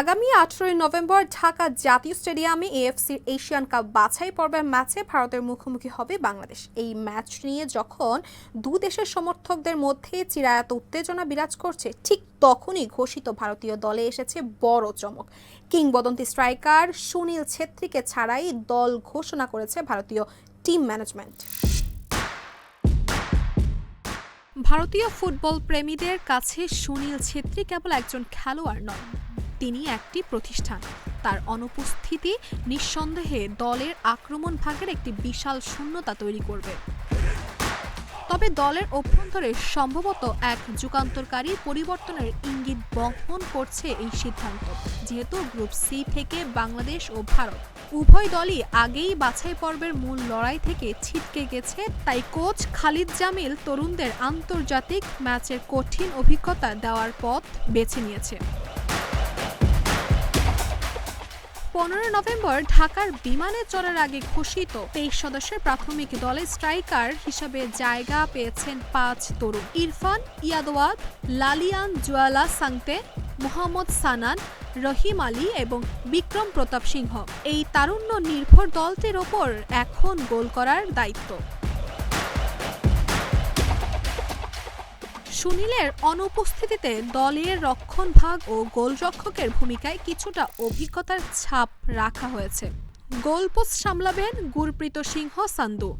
আগামী আঠারোই নভেম্বর ঢাকা জাতীয় স্টেডিয়ামে এএফসির এশিয়ান কাপ বাছাই পর্বের ম্যাচে ভারতের মুখোমুখি হবে বাংলাদেশ। এই ম্যাচ নিয়ে যখন দু দেশের সমর্থকদের মধ্যে চিরায়ত উত্তেজনা বিরাজ করছে, ঠিক তখনই ঘোষিত ভারতীয় দলে এসেছে বড় চমক। কিংবদন্তি স্ট্রাইকার সুনীল ছেত্রীকে ছাড়াই দল ঘোষণা করেছে ভারতীয় টিম ম্যানেজমেন্ট। ভারতীয় ফুটবল প্রেমীদের কাছে সুনীল ছেত্রী কেবল একজন খেলোয়াড় নন। তিনি একটি প্রতিষ্ঠান। তার অনুপস্থিতি নিঃসন্দেহে দলের আক্রমণ ভাগের একটি বিশাল শূন্যতা তৈরি করবে। তবে দলের অভ্যন্তরে সম্ভবত এক যুগান্তরকারী পরিবর্তনের ইঙ্গিত বহন করছে এই সিদ্ধান্ত। যেহেতু গ্রুপ সি থেকে বাংলাদেশ ও ভারত উভয় দলই আগেই বাছাই পর্বের মূল লড়াই থেকে ছিটকে গেছে, তাই কোচ খালিদ জামিল তরুণদের আন্তর্জাতিক ম্যাচের কঠিন অভিজ্ঞতা দেওয়ার পথ বেছে নিয়েছে। পনেরো নভেম্বর ঢাকার বিমানে চড়ার আগে ঘোষিত তেইশ সদস্যের প্রাথমিক দলে স্ট্রাইকার হিসাবে জায়গা পেয়েছেন পাঁচ তরুণ। ইরফান ইয়াদওয়াদ লালিয়ান জুয়ালা সাংতে, মোহাম্মদ সানান, রহিম আলী এবং বিক্রম প্রতাপ সিংহ। এই তারুণ্য নির্ভর দলটির ওপর এখন গোল করার দায়িত্ব। সুনীলের অনুপস্থিতিতে দলের রক্ষণভাগ ও গোলরক্ষকের ভূমিকায় কিছুটা অভিজ্ঞতার ছাপ রাখা হয়েছে। গোলপোস্ট সামলাবেন গুরপ্রীত সিংহ সান্দু,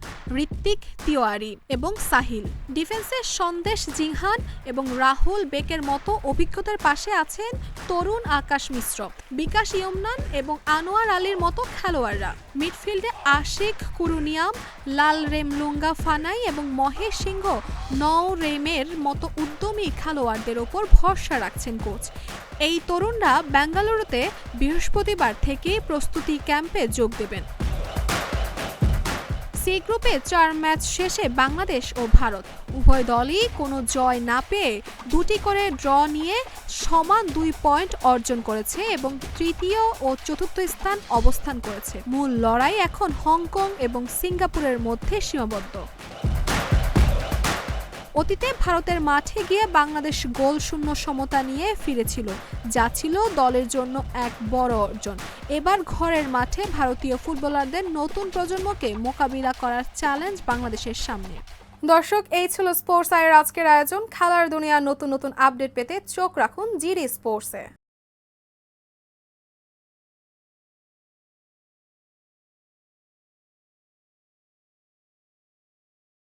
ঋত্বিক তিওয়ারি এবং সাহিল। ডিফেন্সের সন্দেশ জিংহান এবং রাহুল বেকের মতো অভিজ্ঞতার পাশে আছেন তরুণ আকাশ মিশ্র, বিকাশ ইয়মনান এবং আনোয়ার আলীর মতো খেলোয়াড়রা। মিডফিল্ডে আশিক কুরুনিয়াম, লাল রেমলুঙ্গা ফানাই এবং মহেশ সিংহ নও রেমের মতো উদ্যমী খেলোয়াড়দের ওপর ভরসা রাখছেন কোচ। এই তরুণরা বেঙ্গালুরুতে বৃহস্পতিবার থেকে প্রস্তুতি ক্যাম্পে যোগ দেবেন। সি গ্রুপে চার ম্যাচ শেষে বাংলাদেশ ও ভারত। উভয় দলই কোনো জয় না পেয়ে দুটি করে ড্র নিয়ে সমান দুই পয়েন্ট অর্জন করেছে এবং তৃতীয় ও চতুর্থ স্থান অবস্থান করেছে। মূল লড়াই এখন হংকং এবং সিঙ্গাপুরের মধ্যে সীমাবদ্ধ। অতীতে ভারতের মাঠে গিয়ে বাংলাদেশ গোল শূন্য সমতা নিয়ে ফিরেছিল, যা ছিল দলের জন্য এক বড় অর্জন। এবার ঘরের মাঠে ভারতীয় ফুটবলারদের নতুন প্রজন্মকে মোকাবিলা করার চ্যালেঞ্জ বাংলাদেশের সামনে। দর্শক, এই ছিল স্পোর্টস আয়ের আজকের আয়োজন। খেলার দুনিয়ার নতুন নতুন আপডেট পেতে চোখ রাখুন জিডি স্পোর্টসে